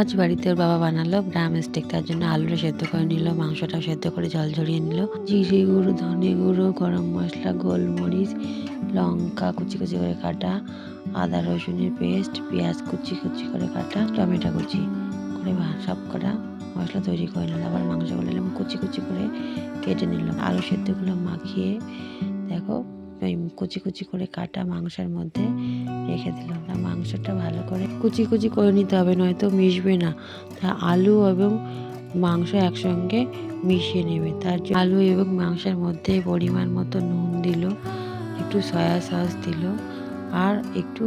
আজ বাড়িতে ওর বাবা বানালো, গ্রাম স্টেক তার জন্য আলুটা সেদ্ধ করে নিল মাংসটা সেদ্ধ করে জল ঝরিয়ে নিল। জিরে গুঁড়ো, ধনে গুঁড়ো, গরম মশলা, গোলমরিচ, লঙ্কা কুচি কুচি করে কাটা, আদা, রসুনের পেস্ট, পেঁয়াজ কুচি কুচি করে কাটা, টমেটো কুচি করে সব কটা মশলা তৈরি করে নিল। আবার মাংসগুলো এলাম কুচি কুচি করে কেটে নিলাম আলু সেদ্ধগুলো মাখিয়ে, দেখো কুচি কুচি করে কাটা মাংসের মধ্যে রেখে দিলাম। না, মাংসটা ভালো করে কুচি কুচি করে নিতে হবে, নয়তো মিশবে না। তা আলু এবং মাংস একসঙ্গে মিশিয়ে নেবে। তার জন্য আলু এবং মাংসের মধ্যে পরিমাণ মতো নুন দিল, একটু সয়া সস দিল আর একটু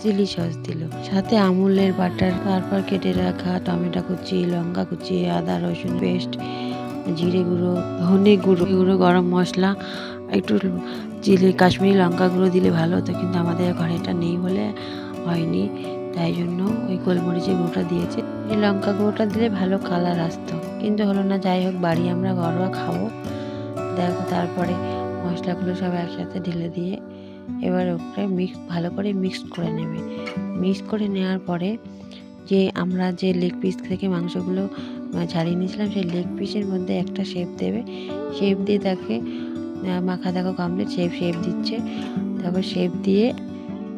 চিলি সস দিল। সাথে আমুলের বাটার, তারপর কেটে রাখা টমেটো কুচি, লঙ্কা কুচি, আদা রসুন পেস্ট জিরে গুঁড়ো, ধনে গুঁড়ো গুঁড়ো গরম মশলা, একটু চিলি কাশ্মীরি লঙ্কা গুঁড়ো দিলে ভালো হতো, কিন্তু আমাদের ঘরে এটা নেই বলে হয়নি। তাই জন্য ওই গোলমরিচের গুঁড়োটা দিয়েছে। এই লঙ্কা গুঁড়োটা দিলে ভালো কালার আসতো। কিন্তু হলো না, যাই হোক, বাড়ি আমরা ঘরোয়া খাব। দেখো, তারপরে মশলাগুলো সব একসাথে ঢেলে দিয়ে এবার ওকে মিক্স ভালো করে মিক্সড করে নেবে। মিক্স করে নেওয়ার পরে যে আমরা যে লেগ পিস থেকে মাংসগুলো ছাড়িয়ে নিয়েছিলাম সেই লেগ পিসের মধ্যে একটা শেপ দেবে শেপ দিয়ে তাকে মাখা দেখো কমপ্লিট শেপ শেপ দিচ্ছে তারপর শেপ দিয়ে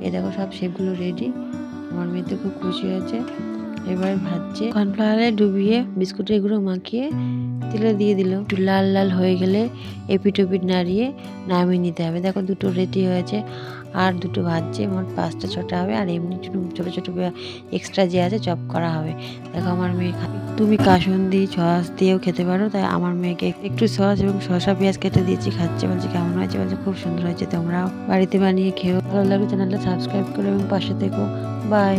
এ দেখো সব শেপগুলো রেডি আমার মেয়ে তো খুব খুশি হয়েছে এবার ভাজছে কর্নফ্লাওয়ারে ডুবিয়ে বিস্কুটের গুঁড়ো মাখিয়ে তেলে দিয়ে দিল একটু লাল লাল হয়ে গেলে এপিট ওপিট নাড়িয়ে নামিয়ে নিতে হবে দেখো দুটো রেডি হয়েছে আর দুটো ভাজছে মোট পাঁচটা ছটা হবে আর এমনি ছোটো ছোটো এক্সট্রা যে আছে চপ করা হবে দেখো আমার মেয়ে তুমি কাসুন্দি সস দিয়েও খেতে পারো। তাই আমার মেয়েকে একটু সস এবং শসা পেঁয়াজ কেটে দিয়েছি, খাচ্ছে, বলছে, কেমন হয়েছে? বলছে, খুব সুন্দর হয়েছে, তোমরাও বাড়িতে বানিয়ে খেয়েও ভালো লাগলে চ্যানেলটা সাবস্ক্রাইব করো এবং পাশে থেকো। বাই।